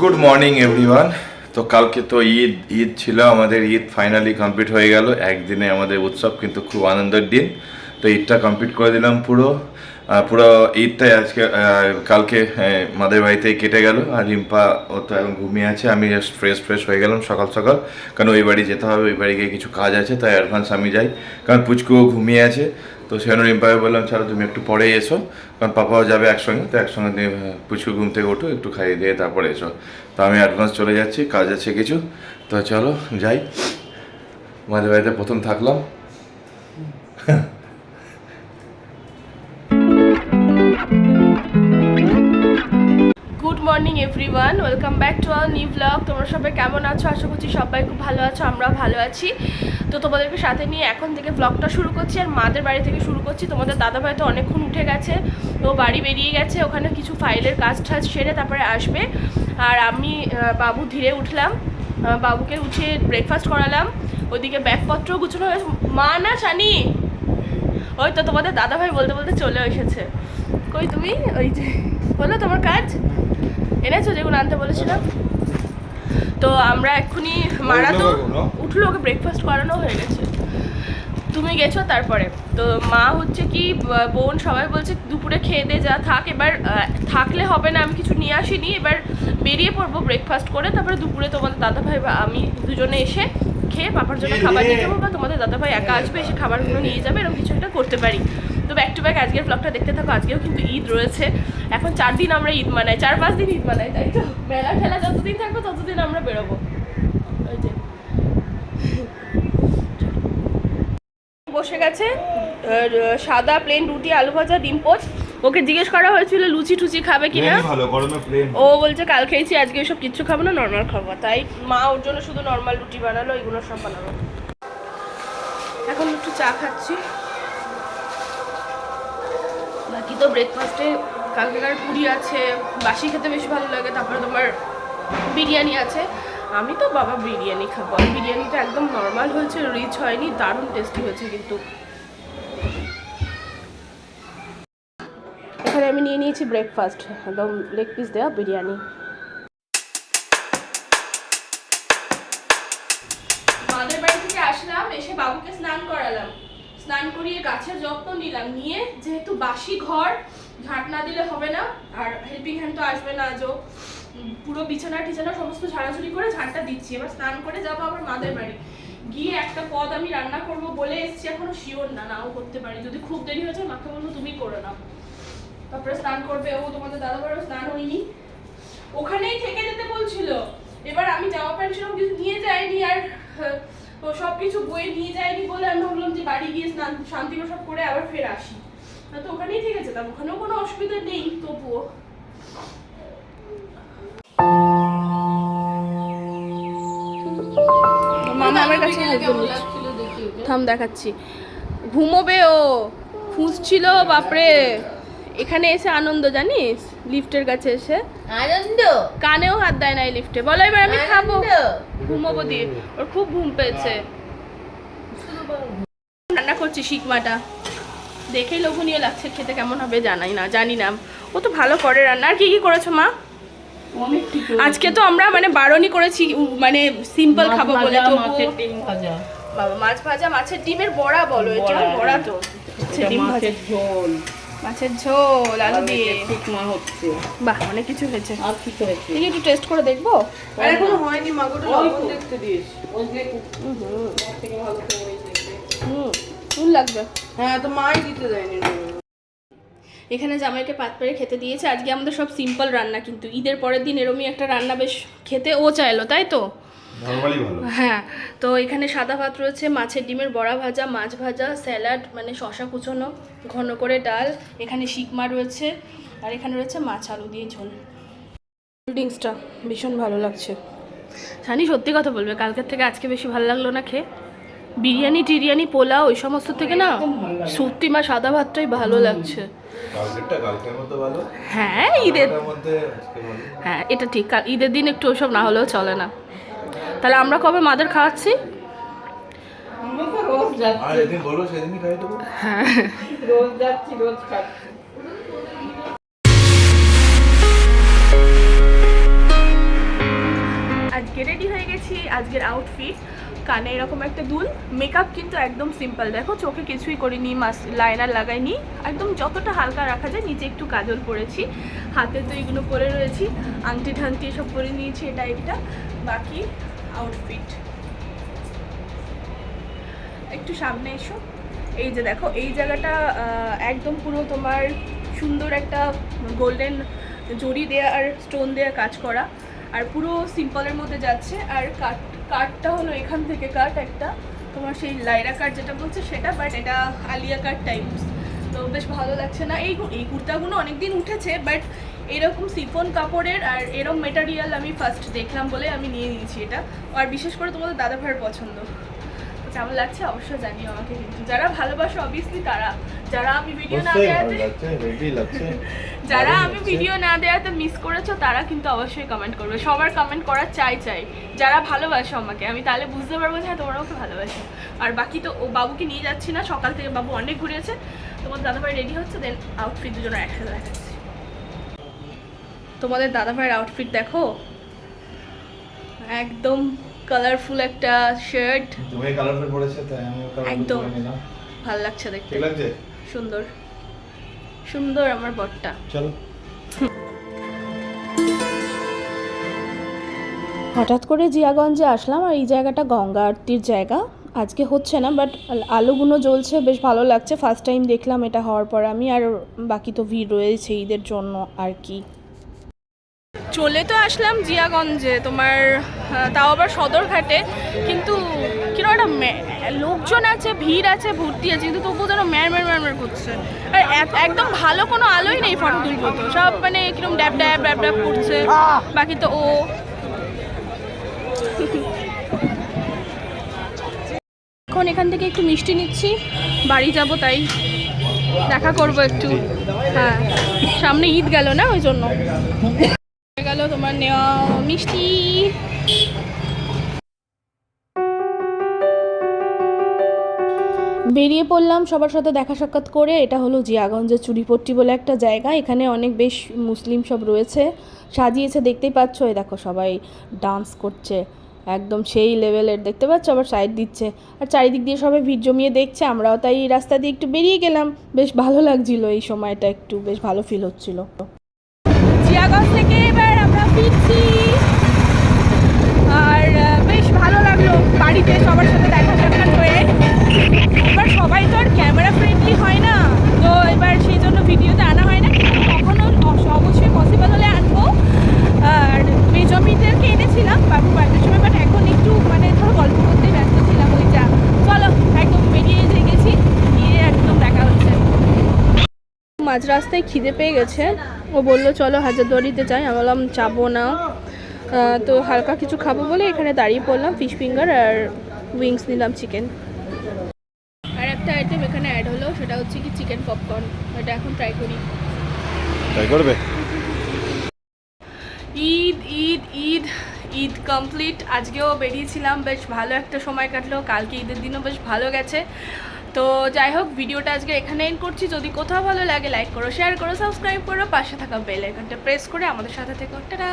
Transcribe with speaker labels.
Speaker 1: Good morning everyone তো কালকে তো ঈদ ঈদ ছিল, আমাদের ঈদ ফাইনালি কমপ্লিট হয়ে গেল। একদিনে আমাদের উৎসব কিন্তু খুব আনন্দের দিন। তো ঈদটা কমপ্লিট করে দিলাম পুরো। পুরো ঈদটাই আজকে কালকে মাদের বাড়িতেই কেটে গেল। আর রিম্পা ও তো এখন ঘুমিয়ে আছে। আমি জাস্ট ফ্রেশ ফ্রেশ হয়ে গেলাম সকাল সকাল। কারণ ওই বাড়ি যেতে হবে, ওই বাড়ি গিয়ে কিছু কাজ আছে, তাই অ্যাডভান্স আমি যাই। কারণ পুচকুও ঘুমিয়ে আছে। তো সেখানে রিম্পাকে বললাম, ছাড়ো, তুমি একটু পরে এসো, কারণ পাপাও যাবে একসঙ্গে, তো একসঙ্গে পুচকু ঘুম থেকে ওঠো একটু খাইয়ে দিয়ে তারপরে এসো। তো আমি অ্যাডভান্স চলে যাচ্ছি, কাজ আছে কিছু, তো চলো যাই। মাঝে বাড়িতে প্রথম থাকলাম।
Speaker 2: নিউ ব্লগ তোমরা সবাই কেমন আছো? আশা করছি সবাই খুব ভালো আছো, আমরাও ভালো আছি। তো তোমাদেরকে সাথে নিয়ে এখন থেকে ব্লগটা শুরু করছি আর মাদের বাড়ি থেকে শুরু করছি। তোমাদের দাদাভাই তো অনেকক্ষণ উঠে গেছে, ও বাড়ি বেরিয়ে গেছে, ওখানে কিছু ফাইলের কাজ টাজ সেরে তারপরে আসবে। আর আমি বাবু ধীরে উঠলাম বাবুকে উঠিয়ে ব্রেকফাস্ট করালাম। ওদিকে ব্যাগপত্র গুছানো হয়েছে। মা না জানি ওই তো তোমাদের দাদাভাই বলতে বলতে চলে এসেছে। কই তুমি? ওই যে বলো তোমার কাজ? এনেছো যেগুলো আনতে বলেছিলাম? তো আমরা এক্ষুনি মারা তো উঠল ওকে ব্রেকফাস্ট করানো হয়ে গেছে। তুমি গেছো তারপরে। তো মা হচ্ছে কি বোন সবাই বলছে দুপুরে খেয়ে দে যা থাক। এবার থাকলে হবে না আমি কিছু নিয়ে আসিনি। এবার বেরিয়ে পড়ব ব্রেকফাস্ট করে। তারপরে দুপুরে তোমাদের দাদাভাই বা আমি দুজনে এসে খেয়ে পাপার জন্য খাবার নিয়ে যাব বা তোমাদের দাদা ভাই একা আসবে এসে খাবারগুলো নিয়ে যাবে এরকম কিছু একটা করতে পারি। তো ব্যাক টু ব্যাক আজকের ব্লগটা দেখতে থাকো আজকেও কিন্তু ঈদ রয়েছে। এখন চার দিন আমরা ঈদ মানাই চার পাঁচ দিন ঈদ মানাই তাই তো? মেলা খেলা যতদিন থাকবে ততদিন আমরা বেরোবো। বসে গেছে সাদা প্লেন রুটি আলু ভাজা ডিম পোচ। ওকে জিজ্ঞেস করা হয়েছিল লুচি টুচি খাবে কিনা ও বলছে কাল খেয়েছি আজকে সব কিচ্ছু খাব না নর্মাল খাব। তাই মা ওর জন্য শুধু নর্মাল রুটি বানালো এগুলো সব বানালো। এখন একটু চা খাচ্ছি। তো ব্রেকফাস্টে কালকেকার পুরি আছে, বাসি খেতে বেশি ভালো লাগে, তারপরে তোমার বিরিয়ানি আছে। আমি তো বাবা বিরিয়ানি খাব। আর বিরিয়ানিটা একদম নর্মাল হয়েছে রিচ হয়নি, দারুণ টেস্টি হয়েছে কিন্তু। এখানে আমি নিয়ে নিয়েছি ব্রেকফাস্ট একদম লেগ পিস দেওয়া বিরিয়ানি। মাদের বাড়ি থেকে আসলাম, এসে বাবুকে স্নান করালাম। স্নান করিয়ে গাছের যত্ন নিলাম। নিয়ে যেহেতু বাসি ঘর, ঝাঁট না দিলে হবে না, আর হেল্পিং হ্যান্ড তো আসবে না আজও। পুরো বিছানা টিছানা সমস্ত ঝাড়াঝুড়ি করে ঝাঁটটা দিচ্ছি। এবার স্নান করে যাব আবার মাদের বাড়ি। গিয়ে একটা পদ আমি রান্না করব বলে এসছি, এখনও শিওর না, নাও করতে পারি। যদি খুব দেরি হয়ে যায়, মাকে বলব তুমি করে নাও। তারপরে স্নান করবে ও, তোমাদের দাদা বাড়িও স্নান হয়নি। ওখানেই থেকে যেতে বলছিল। এবার আমি জামা প্যান্ট সেরকম কিছু নিয়ে যাইনি, আর ও সব কিছু বয়ে নিয়ে যাইনি বলে আমি ভাবলাম যে বাড়ি গিয়ে স্নান শান্তি সব করে আবার ফের আসি। না তো ওখানেই থেকে যেতাম ওখানেও কোনো অসুবিধা নেই তবুও। মামা আমার কাছে থাম দেখাচ্ছি। ঘুমোবে ও খুঁজছিল বাপরে। এখানে এসে আনন্দ জানিস? লিফটের কাছে এসে
Speaker 3: আনন্দ।
Speaker 2: কানেও হাত দেয় না এই লিফটে। বলো এবার আমি খাব। ঘুমোবো দিয়ে। ওর খুব ঘুম পেয়েছে। রান্না করছি শিকমাটা। দেখেই লোভনীয় লাগছে খেতে কেমন হবে জানাই না জানি না। ও তো ভালো করে রান্না। আর কি কি করেছ মা? আজকে তো আমরা মানে বারণই করেছি মানে সিম্পল খাব বলে। তো
Speaker 3: মাছের ডিম ভাজা।
Speaker 2: বাবা মাছ ভাজা মাছের ডিমের বড়া বলো এটা
Speaker 3: বড়া,
Speaker 2: তো? ডিম ভাজা।
Speaker 3: মাছের ঝোল।
Speaker 2: মাছের ঝোল আলু দিয়ে।
Speaker 3: ঠিকমা হচ্ছে।
Speaker 2: বাহ অনেক কিছু হয়েছে।
Speaker 3: আর কি
Speaker 2: দেখি একটু টেস্ট করে দেখব?
Speaker 3: আর এখনও হয়নি মাগোটা লবণ দেখতে দিস। ওই যে
Speaker 2: হুম হুম।
Speaker 3: থেকে ভালো করে
Speaker 2: হুম হুম লাগবে।
Speaker 3: হ্যাঁ তো মাই দিতে দেয়নি
Speaker 2: এখানে জামাইকে পাত পেরে খেতে দিয়েছে। আজকে আমাদের সব সিম্পল রান্না কিন্তু ঈদের পরের দিন এরমই একটা রান্না বেশ খেতে ও চাইলো তাই তো? হ্যাঁ তো এখানে সাদা ভাত রয়েছে মাছের ডিমের বড়া ভাজা মাছ ভাজা স্যালাড মানে শশা কুচোনো ঘন করে ডাল এখানে শিকমা রয়েছে আর এখানে রয়েছে মাছ আলু দিয়ে ঝোল। কোল্ড ড্রিঙ্কসটা ভীষণ ভালো লাগছে। জানি সত্যি কথা বলবে কালকের থেকে আজকে বেশি ভালো লাগল না খেয়ে? বিরিয়ানি টিরিয়ানি পোলাও ওই সমস্ত থেকে না সত্যি মা সাদা ভাতটাই ভালো লাগছে।
Speaker 1: কালকেরটা কালকের মতো ভালো।
Speaker 2: হ্যাঁ ঈদের হ্যাঁ এটা ঠিক ঈদের দিন একটু ওসব না হলেও চলে না। তাহলে আমরা কবে মাদের খাওয়াচ্ছি? হ্যাঁ।
Speaker 3: রোজ যাচ্ছি রোজ খাচ্ছি।
Speaker 2: আজকে রেডি হয়ে গেছি আজকের আউটফিট কানে এরকম একটা দুল। মেকআপ কিন্তু একদম সিম্পল দেখো চোখে কিছুই করিনি মাস লাইনার লাগাইনি। একদম যতটা হালকা রাখা যায় নিচে একটু কাজল পরেছি। হাতে তো এগুলো পরে রয়েছি। আংটি ঠাংটি সব পরে নিয়েছি এটা একটা। বাকি আউটফিট একটু সামনে এসো। এই যে দেখো, এই জায়গাটা একদম পুরো তোমার সুন্দর একটা গোল্ডেন জড়ি দেয়া আর স্টোন দেয়া কাজ করা। আর পুরো সিম্পলের মধ্যে যাচ্ছে। আর কাট কাটটা হলো এখান থেকে কাট একটা। তোমার সেই লাইরা কাট যেটা বলছে সেটা বাট এটা আলিয়া কাট টাইপস তো বেশ ভালো লাগছে না। এই এই কুর্তাগুলো অনেকদিন উঠেছে বাট এরকম সিফন কাপড়ের আর এরকম মেটারিয়াল আমি ফার্স্ট দেখলাম বলে আমি নিয়ে নিয়েছি এটা। আর বিশেষ করে তোমাদের দাদা ভাইয়ের পছন্দ। কেমন লাগছে অবশ্যই জানিও আমাকে কিন্তু। যারা ভালোবাসো অবভিয়াসলি তারা। যারা আমি ভিডিও না দেওয়াতে যারা আমি ভিডিও না দেওয়াতে মিস করেছ তারা কিন্তু অবশ্যই কমেন্ট করবে। সবার কমেন্ট করা চাই চাই। যারা ভালোবাসো আমাকে আমি তাহলে বুঝতে পারব যে হ্যাঁ তোমরা আমাকে ভালোবাসো। আর বাকি তো ও বাবুকে নিয়ে যাচ্ছি না সকাল থেকে বাবু অনেক ঘুরেছে। তোমার দাদাভাই রেডি হচ্ছে দেন আউটফিট দুজনের একসাথে দেখাচ্ছি। তোমাদের দাদাভাইয়ের আউটফিট দেখো? একদম কালারফুল একটা শার্ট
Speaker 1: তুমি কালারফুল পড়েছে তাই আমি কালারফুল
Speaker 2: একদম। ভালো লাগছে দেখতে।
Speaker 1: ঠিক লাগছে?
Speaker 2: সুন্দর। সুন্দর আমার বটটা
Speaker 1: চলো।
Speaker 4: হঠাৎ করে জিয়াগঞ্জে আসলাম আর এই জায়গাটা গঙ্গা আরতির জায়গা। আজকে হচ্ছে না বাট আলোগুলো জ্বলছে বেশ ভালো লাগছে। ফার্স্ট টাইম দেখলাম এটা হওয়ার পর আমি আর বাকি তো ভিড় রয়েছে ঈদের জন্য আর কি।
Speaker 2: চলে তো আসলাম জিয়াগঞ্জে, তোমার তাও আবার সদরঘাটে, কিন্তু কীরকম একটা লোকজন আছে, ভিড় আছে, ভর্তি আছে, কিন্তু তবুও যেন ম্যার ম্যার ম্যার করছে। আর একদম ভালো কোনো আলোই নেই ফটো তুলবো তো। সব মানে কীরকম ড্যাব ড্যাব ড্যাব ড্যাব করছে, বাকি তো ও। এখন এখান থেকে একটু মিষ্টি নিচ্ছি, বাড়ি যাব তাই, দেখা করব একটু। হ্যাঁ সামনে ঈদ গেল না ওই জন্য? গেল তোমার নেওয়া মিষ্টি।
Speaker 4: বেরিয়ে পড়লাম সবার সাথে দেখা সাক্ষাৎ করে। এটা হলো জিয়াগঞ্জের চুরিপট্টি বলে একটা জায়গা। এখানে অনেক বেশ মুসলিম সব রয়েছে। সাজিয়েছে দেখতেই পাচ্ছ, এই দেখো সবাই ডান্স করছে। একদম সেই লেভেলের দেখতে পাচ্ছ? আবার সাইড দিচ্ছে। আর চারিদিক দিয়ে সবাই ভিড় জমিয়ে দেখছে। আমরাও তাই রাস্তা দিয়ে একটু বেরিয়ে গেলাম। বেশ ভালো লাগছিল এই সময়টা, একটু বেশ ভালো ফিল হচ্ছিল।
Speaker 2: জিয়াগঞ্জ থেকে এবার ফিরছি আর বেশ ভালো লাগল বাড়িতে সবার সাথে দেখা সাক্ষাৎ হয়ে। এবার সবাই তো আর ক্যামেরা ফ্রেন্ডলি হয় না। তো এবার সেই জন্য ভিডিওতে আনা হয় না। কিন্তু কখনো অবশ্যই পসিবল হলে আনব। আর মেজমিদেরকে এনেছিলাম বাবু বাড়ির সময় বাট এখন একটু মানে ধরো গল্প করতে ব্যস্ত ছিলাম ওই যা। চলো, একদম বেরিয়ে যে গেছি। গিয়ে একদম দেখা হচ্ছে। মাঝ রাস্তায় খিদে পেয়ে গেছে। ও বলল চলো হাজারদুয়ারিতে যাই। আমি বললাম যাব না। তো হালকা কিছু খাব বলে এখানে দাঁড়িয়ে পড়লাম ফিশ ফিঙ্গার আর উইংস নিলাম চিকেন আর একটা আইটেম এখানে অ্যাড হলো সেটা হচ্ছে কি চিকেন পপকর্ন এটা এখন ট্রাই করি।
Speaker 1: তাই করবে?
Speaker 2: ঈদ ঈদ ঈদ ঈদ কমপ্লিট আজকেও বেরিয়েছিলাম বেশ ভালো একটা সময় কাটলো। কালকে ঈদের দিনও বেশ ভালো গেছে। তো যাই হোক, ভিডিওটা আজকে এখানে এন্ড করছি। যদি কোথাও ভালো লাগে লাইক করো শেয়ার করো সাবস্ক্রাইব করো, পাশে থাকা বেল আইকনটা প্রেস করে আমাদের সাথে থেকো। টাটা!